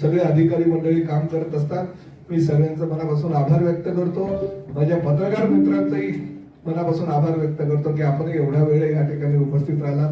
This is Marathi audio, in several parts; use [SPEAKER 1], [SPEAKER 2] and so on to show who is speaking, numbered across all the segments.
[SPEAKER 1] सगळे अधिकारी मंडळी काम करत असतात. मी सगळ्यांचं मनापासून आभार व्यक्त करतो. माझ्या पत्रकार मित्रांचाही मनापासून आभार व्यक्त करतो की आपण एवढा वेळ या ठिकाणी उपस्थित राहिला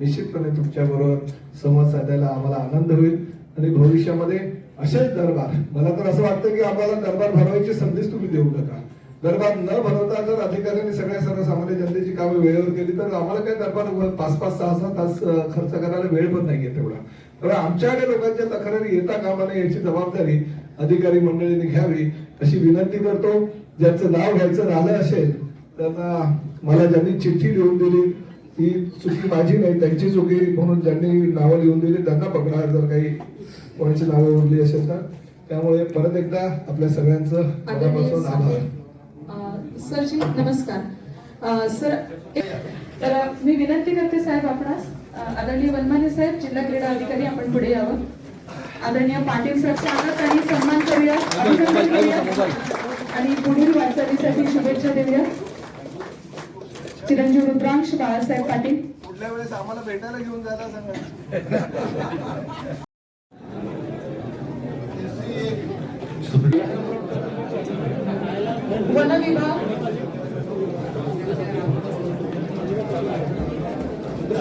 [SPEAKER 1] निश्चितपणे तुमच्या बरोबर संवाद साधायला आम्हाला आनंद होईल. आणि भविष्यामध्ये असेच दरबार मला तर असं वाटतं की आम्हाला दरबार भरवायची संधीच तुम्ही देऊ नका. दरबार न भरवता जर अधिकाऱ्यांनी सगळ्या सर्वसामान्य जनतेची कामे वेळेवर केली तर आम्हाला काय दरबार पाच पाच सहा सहा तास खर्च करायला वेळ पण नाहीये तेवढा. तर आमच्याकडे लोकांच्या तक्रारी येता कामा नये याची जबाबदारी अधिकारी मंडळीने घ्यावी. अशी विनंती करतो. ज्यांचं नाव घ्यायचं राहिलं असेल त्यांना मला ज्यांनी चिठ्ठी लिहून दिली ती चुकी माझी नाही त्यांची चुकी म्हणून ज्यांनी नावं लिहून दिली त्यांना पकडा जर काही कोणाची नावं उरली असेल तर. त्यामुळे परत एकदा आपल्या सगळ्यांचं मनापासून आभार.
[SPEAKER 2] सरजी नमस्कार. सर तर मी विनंती करते साहेब आपणास आदरणीय वनमाने साहेब जिल्हा क्रीडा अधिकारी आपण पुढे यावं. आदरणीय पाटील सर स्वागत आणि सन्मान करूया. अभिनंदन करूया. आणि पुढील वाटचालीसाठी शुभेच्छा देऊया. चिरंजीव रुद्रांश बाळासाहेब पाटील.
[SPEAKER 1] पुढल्या वेळेस आम्हाला भेटायला घेऊन जायला सांगा.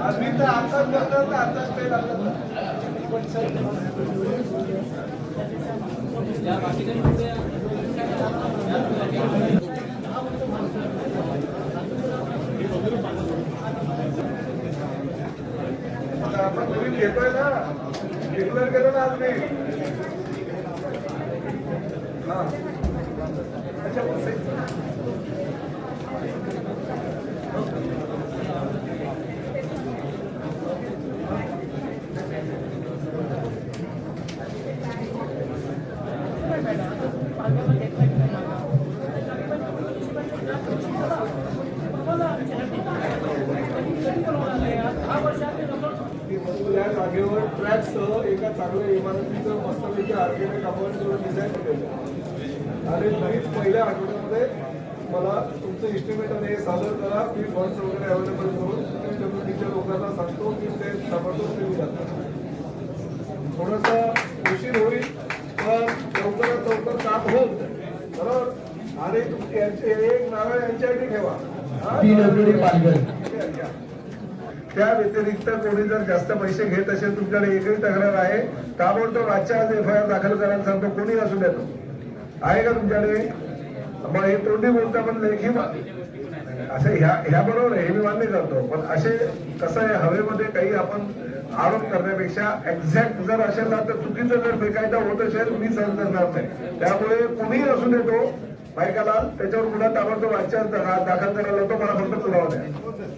[SPEAKER 1] आम्ही तर आताच बोलतो तर आताच ते लागलं आता आपण नवीन घेतोय ना डिक्लेअर केलं ना आज मी या जागेवर ट्रॅकसह एका चांगल्या इमारतीचं मस्तपैकी आर्किटेक्ट आपण डिझाईन केलं आणि तुम्ही पहिल्या आठवड्यामध्ये मला तुमचं इस्टिमेट आणि हे सादर करा मी फंड्स वगैरे अवेलेबल करून कम्युनिटीच्या लोकांना सांगतो की ते ताबडतोब देऊ जातात थोडंसं उशीर होईल पण लवकरात लवकर काम होऊन जाईल बरोबर आणि यांचे एक नावं यांच्यासाठी ठेवा हा?
[SPEAKER 3] PWD पालघर.
[SPEAKER 1] त्या व्यतिरिक्त कोणी जर जास्त पैसे घेत असेल तुमच्याकडे एकही तक्रार आहे ताबडतोब आजच्या आज एफ आय आर दाखल करायला सांगतो कोणी असू देतो आहे का तुमच्याकडे? मग हे तोंडी बोलता पण लेखी असं ह्या ह्या बरोबर आहे हे मी मान्य करतो पण असे कसं आहे हवेमध्ये काही आपण आरोप करण्यापेक्षा एक्झॅक्ट जर असेल ना तर चुकीचं जर बेकायदा होत असेल मी सहन करणार नाही. त्यामुळे कोणीही असू देतो बायकाला त्याच्यावर गुन्हा ताबडतोब आजच्या दाखल करायला होतो मला फक्त पुरावा द्या.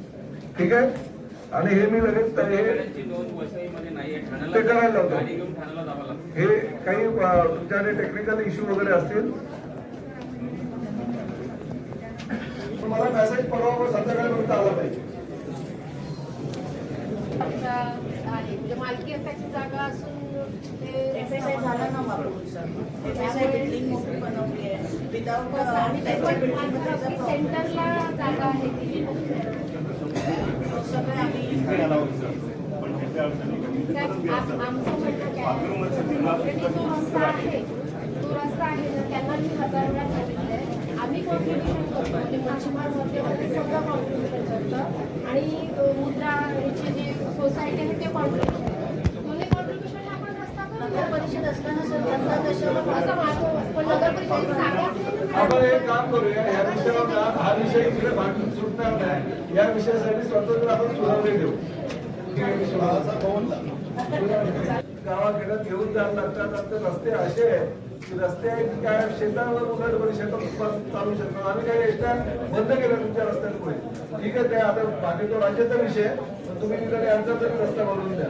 [SPEAKER 1] ठीक आहे? आणि हे मी लगेच ते- हे ते करायला लावतो हे काही तुमच्याकडे टेक्निकल इश्यू वगैरे असतील? मला मेसेज परवा संध्याकाळपर्यंत आला पाहिजे.
[SPEAKER 4] म्हणजे मालकी जागा असून ते
[SPEAKER 5] एफएसआय झाला ना मागून सर. एफएसआय बिल्डिंग मोठी बनवली आहे.
[SPEAKER 4] सेंटरला जागा
[SPEAKER 5] सगळे आम्ही
[SPEAKER 4] आमचं रस्ता आहे तो रस्ता आहे त्यांना मी हजार वेळा सांगितलंय आम्ही कॉन्ट्रीब्युशन करतो म्हणजे मच्छीमार वर्ग सगळं कॉन्ट्रीब्युशन करतं आणि मुद्रा सोसायटी आहे ते कॉन्ट्रीब्युशन दोन्ही कॉन्ट्रीब्युशन आपण रस्ता
[SPEAKER 5] नगर परिषद असताना सर रस्ता कशाला
[SPEAKER 4] माझं पण नगर परिषद
[SPEAKER 1] आपण एक काम करूया या विषयावर हा विषय इकडे भांडून सुटणार नाही. या विषयासाठी स्वतंत्र आपण सुधारणे देऊ. गावाखेड्यात घेऊन जायला लागतात आमचे रस्ते असे की रस्ते आहेत काय? शेतावर उलट वर शेतात चालू शकतात आम्ही काही एसट्या बंद केलं तुमच्या रस्त्यांमुळे. ठीक आहे ते आता बाकी तो राज्याचा विषय पण तुम्ही तिकडे यांचा तरी रस्ता बनवून द्या.